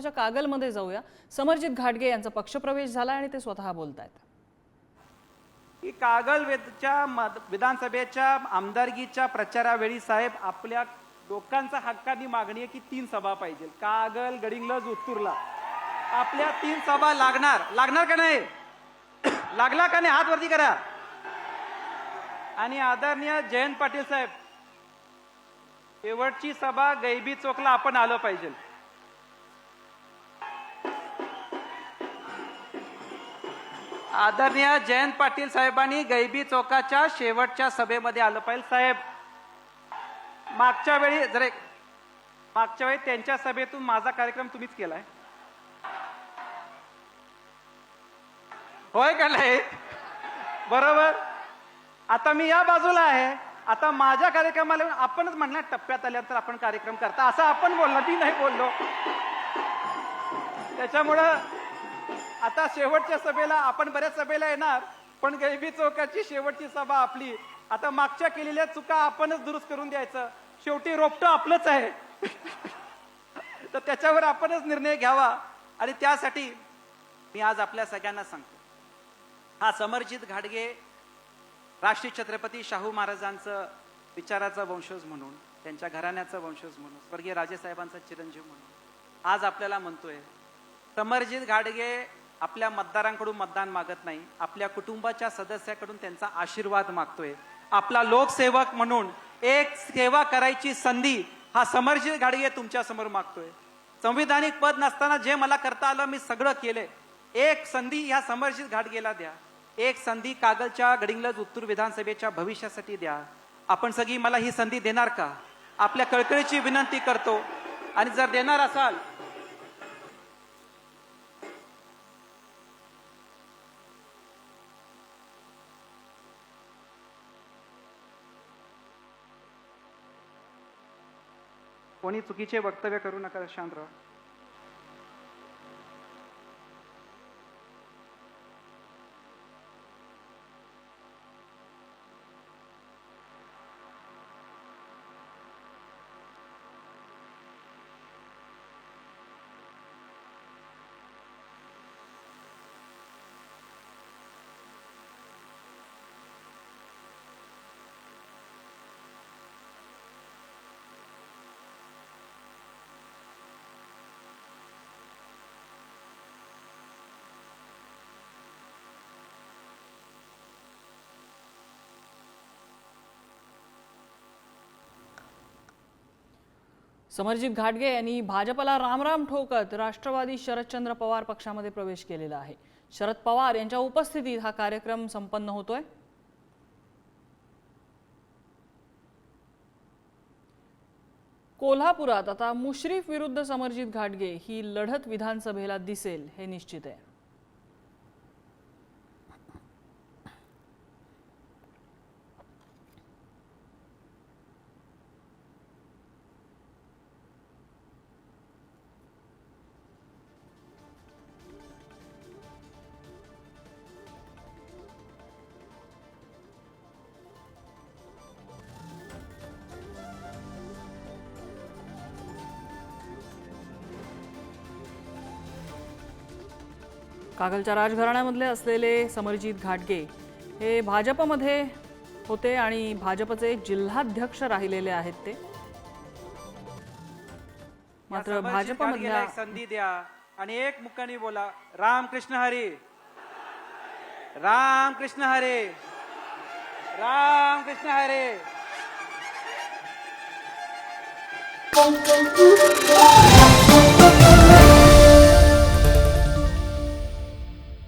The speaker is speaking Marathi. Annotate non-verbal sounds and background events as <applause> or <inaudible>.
सोलापूरच्या कागलमध्ये जाऊया. समरजित घाटगे यांचा पक्षप्रवेश झाला आणि ते स्वतः बोलत आहेत की कागल वेदच्या विधानसभेच्या आमदारकीच्या प्रचारावेळी साहेब आपल्या लोकांचा हक्कानी मागणी आहे की तीन सभा पाहिजे. कागल गडिंगलज उत्तूरला. आपल्या तीन सभा लागणार. लागणार का नाही? लागला का नाही? हात वरती करा. आणि आदरणीय जयंत पाटील साहेब शेवटची सभा गैबी चौकला आपण आलं पाहिजे. आदरणीय जयंत पाटील साहेबांनी गैबी चौकाच्या शेवटच्या सभेमध्ये आलं पाहिजे साहेब. मागच्या वेळी जर मागच्या वेळी त्यांच्या सभेतून माझा कार्यक्रम तुम्हीच केलाय. होय का नाही? बरोबर? आता मी या बाजूला आहे. आता माझ्या कार्यक्रमाला आपणच म्हणणार टप्प्यात आल्यानंतर आपण कार्यक्रम करता. असं आपण बोललो मी नाही बोललो. त्याच्यामुळं आता शेवटच्या सभेला आपण बऱ्याच सभेला येणार पण गैबी चौकाची शेवटची सभा आपली. आता मागच्या केलेल्या चुका आपणच दुरुस्त करून द्यायचं. शेवटी रोपटं आपलंच आहे. <laughs> तर त्याच्यावर आपणच निर्णय घ्यावा. आणि त्यासाठी मी आज आपल्या सगळ्यांना सांगतो. हा समरजित घाडगे राष्ट्रीय छत्रपती शाहू महाराजांचं विचाराचा वंशज म्हणून त्यांच्या घराण्याचा वंशज म्हणून स्वर्गीय राजेसाहेबांचा चिरंजीव म्हणून आज आपल्याला म्हणतोय समरजित घाडगे आपल्या मतदारांकडून मतदान मागत नाही. आपल्या कुटुंबाच्या सदस्याकडून त्यांचा आशीर्वाद मागतोय. आपला लोकसेवक म्हणून एक सेवा करायची संधी हा समर्जित गाडगे तुमच्यासमोर मागतोय. संविधानिक पद नसताना जे मला करता आलं मी सगळं केले एक संधी ह्या समर्जित घाटगेला द्या. एक संधी कागलच्या गडिंगलज उत्तूर विधानसभेच्या भविष्यासाठी द्या. आपण सगळी मला ही संधी देणार का? आपल्या कळकळीची विनंती करतो. आणि जर देणार असाल कोणी चुकीचे वक्तव्य करू नका शांत राहा. समरजित घाटगे यांनी भाजपला रामराम ठोकत राष्ट्रवादी शरदचंद्र पवार पक्षामध्ये प्रवेश केलेला आहे. शरद पवार यांच्या उपस्थितीत हा कार्यक्रम संपन्न होतोय. कोल्हापुरात आता मुश्रीफ विरुद्ध समरजित घाटगे ही लढत विधानसभेला दिसेल हे निश्चित आहे. कागलच्या राजघराण्यामधले असलेले समरजित घाटगे हे भाजपमध्ये होते आणि भाजपचे जिल्हाध्यक्ष राहिलेले आहेत ते. मात्र भाजपमधल्या संधी द्या आणि एक मुखाने बोला. राम कृष्ण हरी. राम कृष्ण हरे. राम कृष्ण हरे.